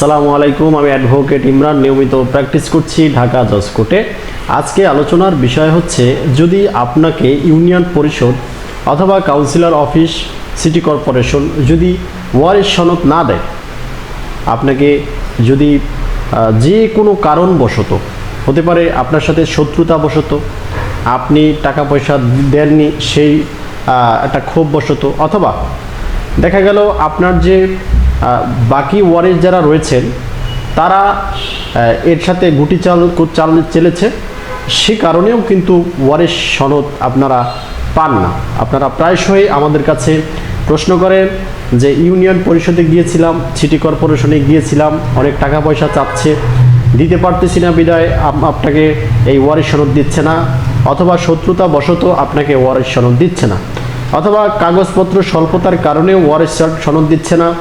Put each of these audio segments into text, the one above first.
আসসালামু আলাইকুম, আমি অ্যাডভোকেট ইমরান, নিয়মিত প্র্যাকটিস করছি ঢাকা জজ কোর্টে আজকে আলোচনার বিষয় হচ্ছে, যদি আপনাকে ইউনিয়ন পরিষদ অথবা কাউন্সিলর অফিস, সিটি কর্পোরেশন যদি ওয়ারিশ সনদ না দেয়, আপনাকে যদি যে কোনো কারণবশত, হতে পারে আপনার সাথে শত্রুতা শত্রুতাবশত, আপনি টাকা পয়সা দেননি সেই একটা ক্ষোভবশত, অথবা দেখা গেল আপনার যে বাকি ওয়ারিশ যারা রয়েছেন, তারা এর সাথে গুটি চাল চাল চেলেছে। সে কারণেও কিন্তু ওয়ারিশ সনদ আপনারা পান না। আপনারা প্রায়শই আমাদের কাছে প্রশ্ন করেন যে, ইউনিয়ন পরিষদে গিয়েছিলাম, সিটি কর্পোরেশনে গিয়েছিলাম, অনেক টাকা পয়সা চাচ্ছে, দিতে পারতেছি না বিদায় আপ- আপনাকে এই ওয়ারিশ সনদ দিচ্ছে না, অথবা শত্রুতা বশত আপনাকে ওয়ারিশ সনদ দিচ্ছে না। অথবা কাগজপত্র স্বল্পতার কারণে ওয়ারিশ সনদ দিচ্ছে না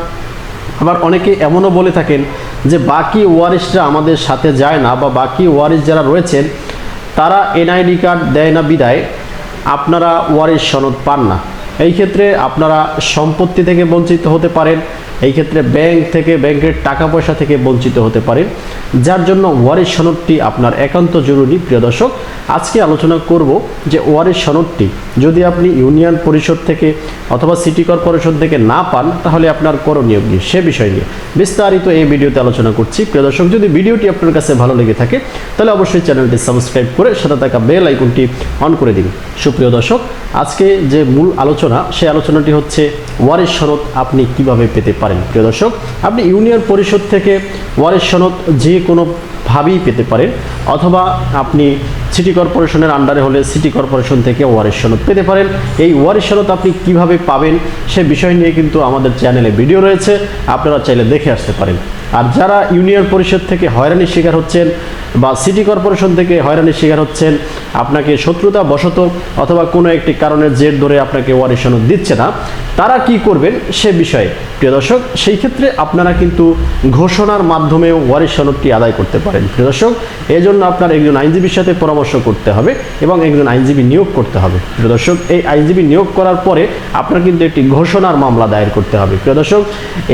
আবার অনেকে এমনও বলে থাকেন যে বাকি ওয়ারিশরা আমাদের সাথে যায় না বা বাকি ওয়ারিশ যারা রয়েছেন, তারা এনআইডি কার্ড দেয় না বিদায়, আপনারা ওয়ারিশ সনদ পান না। এই ক্ষেত্রে আপনারা সম্পত্তি থেকে বঞ্চিত হতে পারেন এই ক্ষেত্রে ব্যাংক থেকে ব্যাংকের টাকা পয়সা থেকে বঞ্চিত হতে পারেন যার জন্য ওয়ারিশ সনদটি আপনার একান্ত জরুরি, প্রিয় দর্শক। আজকে আলোচনা করব যে ওয়ারিশ সনদটি যদি আপনি ইউনিয়ন পরিষদ থেকে অথবা সিটি কর্পোরেশন থেকে না পান, তাহলে আপনার করণীয় কি? সে বিষয় নিয়ে বিস্তারিত এই ভিডিওতে আলোচনা করছি। প্রিয় দর্শক, যদি ভিডিওটি আপনার কাছে ভালো লেগে থাকে, তাহলে অবশ্যই চ্যানেলটি সাবস্ক্রাইব করে সাথে থাকা বেল আইকনটি অন করে দিন। সুপ্রিয় দর্শক, আজকে যে মূল আলোচনা, সেই আলোচনাটি হচ্ছে ওয়ারিশ সনদ আপনি কীভাবে পেতে পারেন? প্রিয় দর্শক, আপনি ইউনিয়ন পরিষদ থেকে ওয়ারের সনদ যে কোনো ভাবেই পেতে পারেন, অথবা আপনি সিটি কর্পোরেশনের আন্ডারে হলে সিটি কর্পোরেশন থেকে ওয়ারের সনদ পেতে পারেন। এই ওয়ারের সনদ আপনি কীভাবে পাবেন সে বিষয় নিয়ে কিন্তু আমাদের চ্যানেলে ভিডিও রয়েছে, আপনারা চাইলে দেখে আসতে পারেন। আর যারা ইউনিয়ন পরিষদ থেকে হয়রানির শিকার হচ্ছেন বা সিটি কর্পোরেশন থেকে হয়রানির শিকার হচ্ছেন, আপনাকে শত্রুতা বশত অথবা কোনো একটি কারণের জের ধরে আপনাকে ওয়ারিশ সনদ দিচ্ছে না, তারা কি করবেন সে বিষয়ে? প্রিয় দর্শক, সেই ক্ষেত্রে আপনারা কিন্তু ঘোষণার মাধ্যমে ওয়ারিশ সনদটি আদায় করতে পারেন। প্রিয় দর্শক এই জন্য আপনার একজন আইনজীবীর সাথে পরামর্শ করতে হবে এবং একজন আইনজীবী নিয়োগ করতে হবে। প্রিয় দর্শক, এই আইনজীবী নিয়োগ করার পরে আপনার কিন্তু একটি ঘোষণার মামলা দায়ের করতে হবে। প্রিয় দর্শক,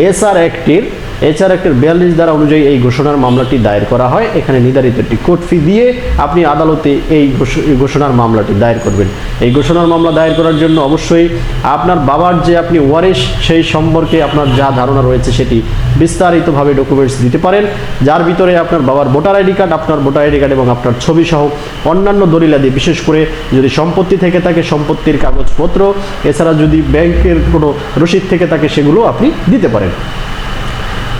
এসআর অ্যাক্টের এছাড়া অ্যাক্টের বিয়াল্লিশ দ্বারা অনুযায়ী এই ঘোষণার মামলাটি দায়ের করা হয়। এখানে নির্ধারিত একটি কোর্ট ফি দিয়ে আপনি আদালতে এই ঘোষণার মামলাটি দায়ের করবেন। এই ঘোষণার মামলা দায়ের করার জন্য অবশ্যই আপনার বাবার যে আপনি ওয়ারিশ, সেই সম্পর্কে আপনার যা ধারণা রয়েছে সেটি বিস্তারিতভাবে ডকুমেন্টস দিতে পারেন। যার ভিতরে আপনার বাবার ভোটার আইডি কার্ড, আপনার ভোটার আইডি কার্ড এবং আপনার ছবি সহ অন্যান্য দলিলাদি বিশেষ করে যদি সম্পত্তি থেকে থাকে সম্পত্তির কাগজপত্র, এছাড়া যদি ব্যাংকের কোনো রসিদ থেকে থাকে সেগুলো আপনি দিতে পারেন।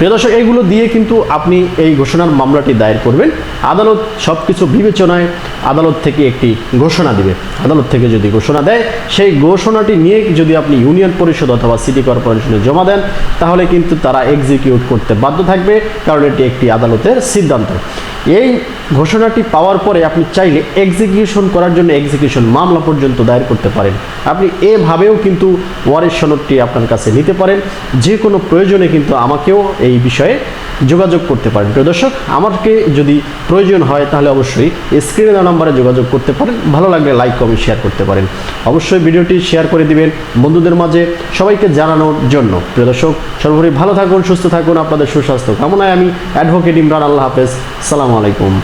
প্রিয় দর্শক এইগুলো দিয়ে কিন্তু আপনি এই ঘোষণার মামলাটি দায়ের করবেন। আদালত সব কিছু বিবেচনায় আদালত থেকে একটি ঘোষণা দিবে। আদালত থেকে যদি ঘোষণা দেয়, সেই ঘোষণাটি নিয়ে যদি আপনি ইউনিয়ন পরিষদ অথবা সিটি কর্পোরেশনে জমা দেন, তাহলে কিন্তু তারা এক্সিকিউট করতে বাধ্য থাকবে, কারণ এটি একটি আদালতের সিদ্ধান্ত। এই ঘোষণাটি পাওয়ার পরে আপনি চাইলে এক্সিকিউশন করার জন্য এক্সিকিউশন মামলা পর্যন্ত দায়ের করতে পারেন। আপনি এভাবেও কিন্তু ওয়ারের সনদটি আপনার কাছে নিতে পারেন। যে কোনো প্রয়োজনে কিন্তু আমাকেও এই বিষয়ে যোগাযোগ করতে পারেন। প্রিয় দর্শক আমাকে যদি প্রয়োজন হয়, তাহলে অবশ্যই স্ক্রিনে দেওয়া নাম্বারে যোগাযোগ করতে পারেন। ভালো লাগলে লাইক কমেন্ট শেয়ার করতে পারেন। অবশ্যই ভিডিওটি শেয়ার করে দিবেন বন্ধুদের মাঝে সবাইকে জানানোর জন্য। প্রিয় দর্শক, সর্বোপরি ভালো থাকুন, সুস্থ থাকুন। আপনাদের সুস্বাস্থ্য কামনায় আমি অ্যাডভোকেট ইমরান। আল্লাহ হাফেজ। সালামু আলাইকুম।